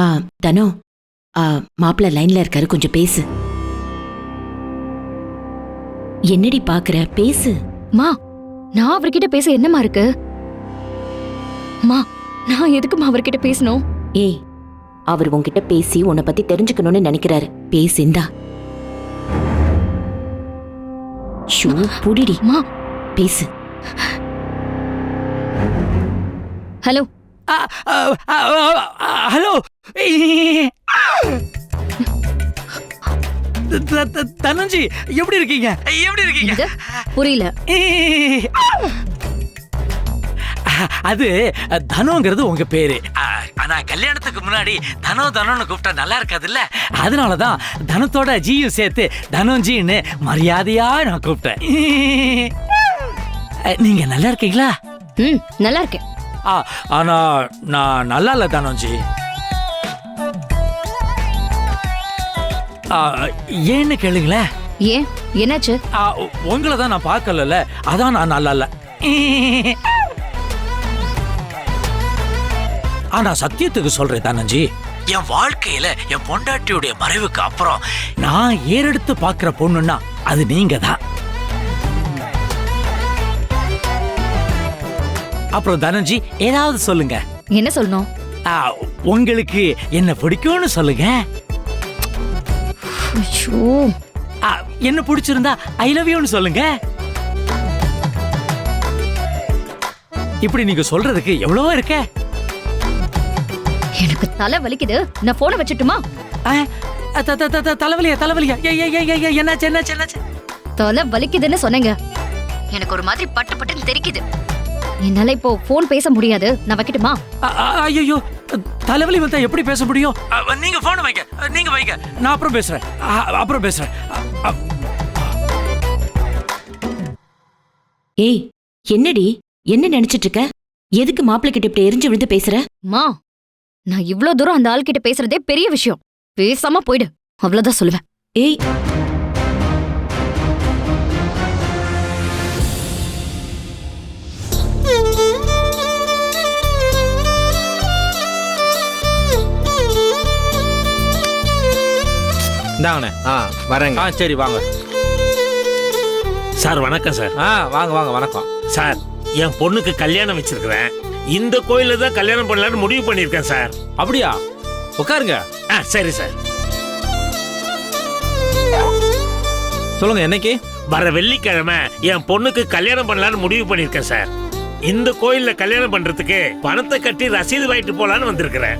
ஆ தனு ஆ மாப்பிள்ள லைன்ல இருக்காரு கொஞ்சம் பேசு. என்னடி பாக்குற? பேசு. மா நான் அவர்கிட்ட பேச என்னமா இருக்கு? மா நான் எதுக்குமா அவர்கிட்ட பேசணும்? ஏய் அவர் உன்கிட்ட பேசி உன்னை பத்தி தெரிஞ்சுக்கணும்னு நினைக்கிறாரு. பேசிந்தா ஷூ புடிடி. மா. பேசு. ஹலோ. ஹலோ. தனஞ்சி எப்படி இருக்கீங்க? எப்படி இருக்கீங்க? புரியல. அது தனுங்கிறது உங்க பேரு. ஆனா கல்யாணத்துக்கு முன்னாடி தனோ தனோன்னு கூப்பிட்டா நல்லா இருக்காதுல்ல? அதனாலதான் தனத்தோட ஜியும் சேர்த்து தனோஜின்னு மரியாதையா நான் கூப்பிட்டேன். நீங்க நல்லா இருக்கீங்களா? ம் நல்லா இருக்கேன். ஆனா நான் நல்லா இல்ல தனோஜி ஏன்னு கேளுங்களேன்? ஏன்? என்னாச்சு? உங்களை தான் நான் பார்க்கலல்ல. அதான் நான் நல்லா இல்ல. ஆனா சத்தியத்துக்கு சொல்றேன் தானஞ்சி. என் வாழ்க்கையில என் பொண்டாட்டியுடைய மறைவுக்கு அப்புறம் நான் ஏறெடுத்து பார்க்கிற பொண்ணுன்னா அது நீங்க தான் அப்புறம் தனஞ்சி ஏதாவது சொல்லுங்க. என்ன சொல்லணும்? உங்களுக்கு என்ன பிடிக்கும்னு சொல்லுங்க. ஐயோ. ஆ, என்ன பிடிச்சிருந்தா ஐ லவ் யூன்னு சொல்லுங்க. இப்படி நீங்க சொல்றதுக்கு எவ்வளவோ இருக்க. எனக்கு தலை வலிக்குது. நான் போனை வச்சுட்டுமா? ஆ, த- த- த- த- தலைவலியா தலைவலியா? ஏய், ஏய், ஏய், ஏய், ஏய், என்னாச்சு என்னாச்சு என்னாச்சு? தலை வலிக்குதுன்னு சொன்னேங்க. எனக்கு ஒரு மாதிரி பட்டு பட்டுன்னு தெரிக்குது. என்னால இப்போ போன் பேச முடியாது. நான் வைக்கட்டுமா? ஐயோ தலைவலி வந்தா எப்படி பேச முடியும்? நீங்க போன் வைங்க. நீங்க வைங்க. நான் அப்புறம் பேசுறேன். அப்புறம் பேசுறேன். ஏய் என்னடி? என்ன நினைச்சிட்டு இருக்க? எதுக்கு மாப்பிள்ளை கிட்ட இப்படி எரிஞ்சு விழுந்து பேசுற? மா நான் இவ்ளோ தூரம் அந்த ஆள் கிட்ட பேசுறதே பெரிய விஷயம். பேசாம போயிடு. அவ்வளவுதான் சொல்லுவேன். ஏய் இந்தாங்கண்ணே ஆ வரேங்க. ஆ சரி வாங்க. சார் வணக்கம் சார். ஆ வாங்க வாங்க வணக்கம். சார் என் பொண்ணுக்கு கல்யாணம் வச்சிருக்கிறேன். இந்த கோயில்ல தான் கல்யாணம் பண்ணலாம்னு முடிவு பண்ணியிருக்கேன் சார். அப்படியா? உட்காருங்க. ஆ சரி சார். சொல்லுங்க என்னைக்கு? வர வெள்ளிக்கிழமை என் பொண்ணுக்கு கல்யாணம் பண்ணலாம்னு முடிவு பண்ணியிருக்கேன் சார். இந்த கோயில்ல கல்யாணம் பண்றதுக்கு பணத்தை கட்டி ரசீது வாங்கிட்டு போலான்னு வந்திருக்கிறேன்.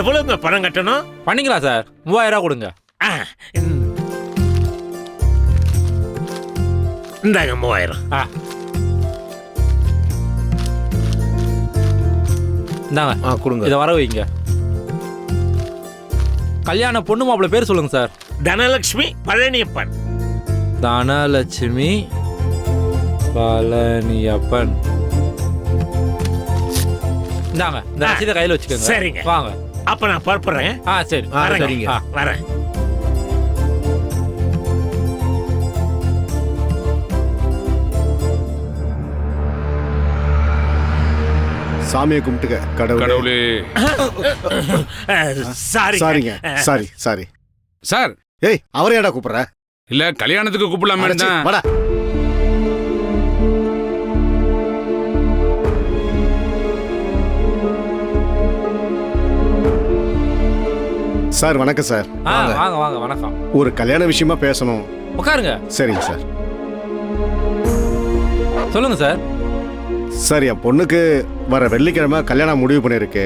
எவ்வளவுங்க பணம் கட்டணும்? பண்ணிக்கலாம் சார். மூவாயிரம் ரூபா கொடுங்க. இந்தாங்க மூவாயிரம் ஆ இந்தாங்க ஆ கொடுங்க இதை வர வைங்க கல்யாண பொண்ணு மாப்பிள்ள பேர் சொல்லுங்க சார் தனலட்சுமி பழனியப்பன் தனலட்சுமி பழனியப்பன் இந்தாங்க இந்த ரசீதை கையில் வச்சுக்கோங்க சரிங்க. வாங்க அப்ப நான் புறப்படுறேன் ஆ சரி வரேங்க. வரேன் சாமியை கும்பிட்டுக்க கடவுளே. கடவுளே. சாரி சாரிங்க. Sorry sorry. சார். ஏய் அவரை ஏடா கூப்பிடுற? இல்ல கல்யாணத்துக்கு கூப்பிடலாமே அடச்சி, தான். வாடா. சார் வணக்கம் சார். ஆ வாங்க வாங்க வணக்கம். ஒரு கல்யாண விஷயமா பேசணும். உட்காருங்க. சரிங்க சார். சொல்லுங்க சார். சார் என் பொண்ணுக்கு வர வெள்ளிக்கிழமை கல்யாணம் முடிவு பண்ணியிருக்கு.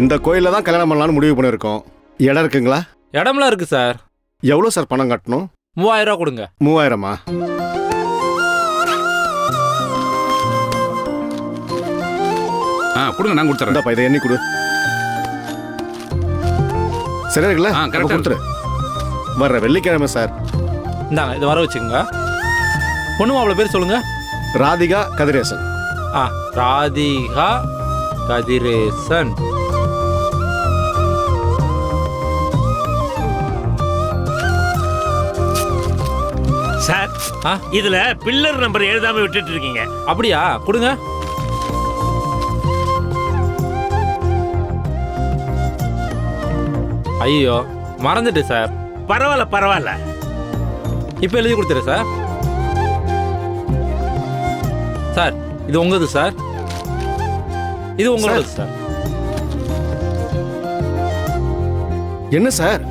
இந்த கோயிலில் தான் கல்யாணம் பண்ணலாம்னு முடிவு பண்ணியிருக்கோம். இடம் இருக்குங்களா? இடம்லாம் இருக்கு சார். எவ்வளோ சார் பணம் கட்டணும்? மூவாயிரம் ரூபா கொடுங்க. மூவாயிரமா? ஆ கொடுங்க நான் கொடுத்துறேன். இந்தாப்பா இதை எண்ணி கொடு. சரியா இருக்குல்ல? ஆ, correct ஆ கொடுத்துரு வர்ற வெள்ளிக்கிழமை சார். இந்தாங்க இதை வர வச்சுக்கோங்க. பொண்ணு மாப்பிள்ள பேர் சொல்லுங்க. ராதிகா கதிரேசன். ராதிகா கதிரேசன். சார் ஆ? இதுல பில்லர் நம்பர் எழுதாம விட்டுட்டு இருக்கீங்க. அப்படியா? கொடுங்க. ஐயோ மறந்துட்டு சார். பரவாயில்ல பரவாயில்ல. இப்போ எழுதி கொடுத்துறேன் சார். சார் இது உங்களது சார். இது உங்களோடது சார் என்ன சார்?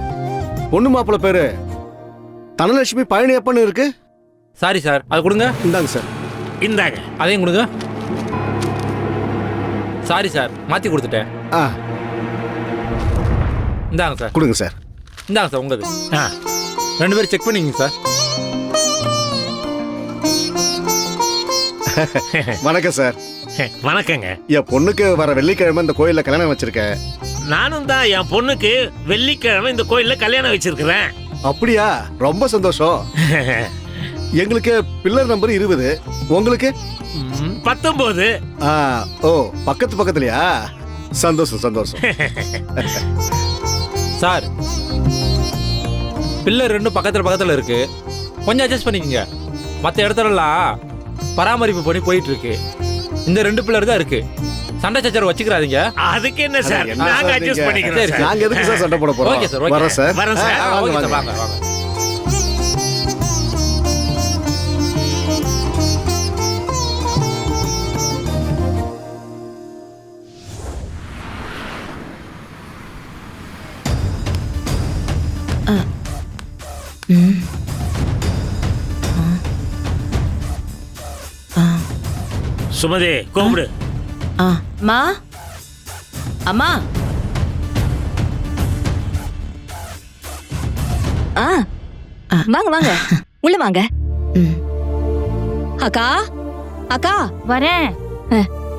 பொண்ணு மாப்பிள்ளை பேரு தனலட்சுமி பழனியப்பன்னு இருக்கு? சாரி சார் அது கொடுங்க. இந்தாங்க சார். இந்தாங்க. அதையும் கொடுங்க. சாரி சார் மாற்றி கொடுத்துட்டேன். ஆ. இந்தாங்க சார். கொடுங்க சார். இந்தாங்க சார் உங்களது. ஆ, ரெண்டு பேரும் செக் பண்ணிங்க சார். வணக்கம் சார். வணக்கங்க. என் பொண்ணுக்கு வர வெள்ளிக்கிழமை இந்த கோயில்ல கல்யாணம் வச்சிருக்கேன் நானும் தான் என் பொண்ணுக்கு வெள்ளிக்கிழமை இந்த கோயில்ல கல்யாணம் வச்சிருக்கிறேன். அப்படியா? ரொம்ப சந்தோஷம். எங்களுக்கு பில்லர் நம்பர் இருபது. உங்களுக்கு? பத்தொன்பது ஆ ஓ பக்கத்து பக்கத்துலயா? சந்தோஷம் சந்தோஷம். சார் பில்லர் ரெண்டும் பக்கத்தில் பக்கத்தில் இருக்கு. கொஞ்சம் அட்ஜஸ்ட் பண்ணிக்கோங்க. மற்ற இடத்துலலாம் பராமரிப்பு பண்ணி போயிட்டு இருக்கு இந்த ரெண்டு பில்லர் தான் இருக்கு சண்டை சச்சரவு வச்சுக்கிறாதீங்க அதுக்கு என்ன சார் நாங்க அட்ஜஸ்ட்? பண்ணிக்கிறோம். நாங்க எதுக்கு சார் சண்டை போட போறோம் ஓகே சார், ஓகே. வரேன் சார் வரேன் சார். வாங்க, வாங்க. சுமதி கூப்பிடு ஆ. மா அம்மா? ஆ. ஆ. வாங்க வாங்க. உள்ள வாங்க. ம். அக்கா? அக்கா? வரேன்.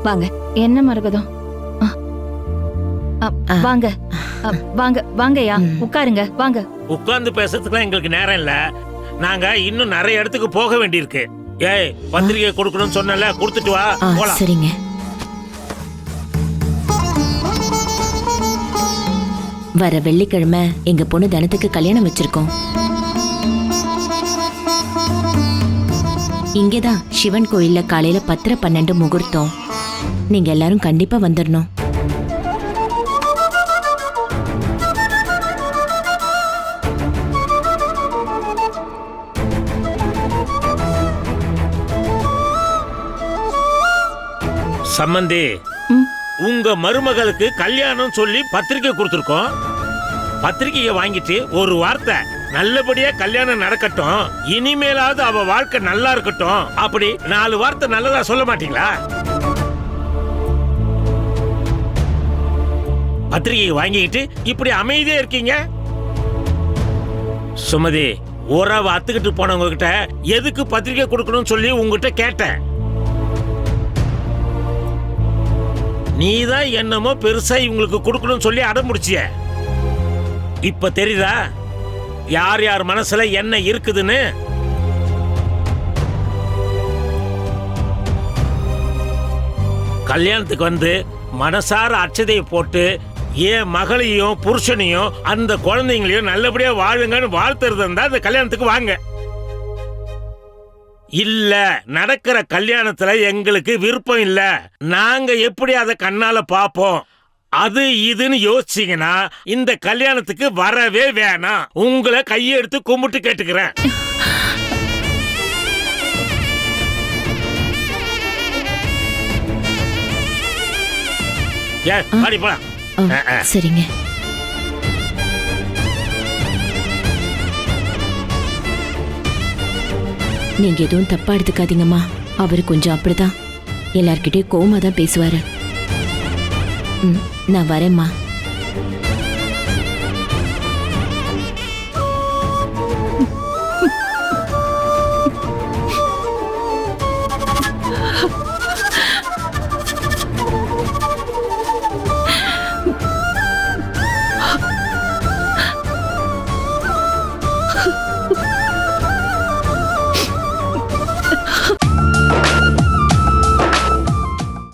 வாங்க. என்ன மரகதம்? ஆ. ஆ, ஆ. வாங்க. வாங்க வாங்கய்யா. உட்காருங்க. வாங்க. உட்கார்ந்து பேசுறதுக்குலாம் எங்களுக்கு நேரம் இல்ல. நாங்க இன்னும் நிறைய இடத்துக்கு போக வேண்டியிருக்கு. ஏய் பத்திரிகை கொடுக்கணும்னு சொன்னல கொடுத்துட்டு வா போலாம். சரிங்க. வர வெள்ளிக்கிழமை எங்க பொண்ணு தனத்துக்கு கல்யாணம் வச்சிருக்கோம். இங்கேதான் சிவன் கோயில்ல காலையில பத்திர பன்னெண்டு முகூர்த்தம். நீங்க எல்லாரும் கண்டிப்பா வந்துடணும் சம்மந்தி உங்க மருமகளுக்கு கல்யாணம் சொல்லி பத்திரிக்கை கொடுத்துருக்கோம். பத்திரிக்கையை வாங்கிட்டு ஒரு வார்த்தை நல்லபடியா கல்யாணம் நடக்கட்டும் இனிமேலாவது அவ வாழ்க்கை நல்லா இருக்கட்டும் அப்படி நாலு வார்த்தை நல்லதா சொல்ல மாட்டீங்களா? பத்திரிகையை வாங்கிக்கிட்டு இப்படி அமைதியா இருக்கீங்க? சுமதி உறவை அத்துக்கிட்டு போனவங்க கிட்ட எதுக்கு பத்திரிக்கை கொடுக்கணும்னு சொல்லி உங்ககிட்ட கேட்டேன். நீ தான் என்னமோ பெருசா இவங்களுக்கு கொடுக்கணும்னு சொல்லி அடம் முடிச்சிய இப்ப தெரியுதா? யார் யார் மனசுல என்ன இருக்குதுன்னு? கல்யாணத்துக்கு வந்து மனசார அச்சதையை போட்டு என் மகளையும் புருஷனையும் அந்த குழந்தைங்களையும் நல்லபடியா வாழுங்கன்னு வாழ்த்துறது இருந்தா அந்த கல்யாணத்துக்கு வாங்க. இல்ல நடக்கிற கல்யாணத்துல எங்களுக்கு விருப்பம் இல்ல. நாங்க எப்படி அதை கண்ணால பாப்போம்? அது இதுன்னு யோசிச்சீங்கன்னா இந்த கல்யாணத்துக்கு வரவே வேணாம். உங்களை கையெடுத்து கும்பிட்டு கேட்டுக்கிறேன். ஏன் பாடி போலாம். சரிங்க. நீங்க எதுவும் தப்பா எடுத்துக்காதீங்கம்மா. அவர் கொஞ்சம் அப்படிதான். எல்லார்கிட்டயும் கோவமா தான் பேசுவாரு. ம், நான் வரேம்மா.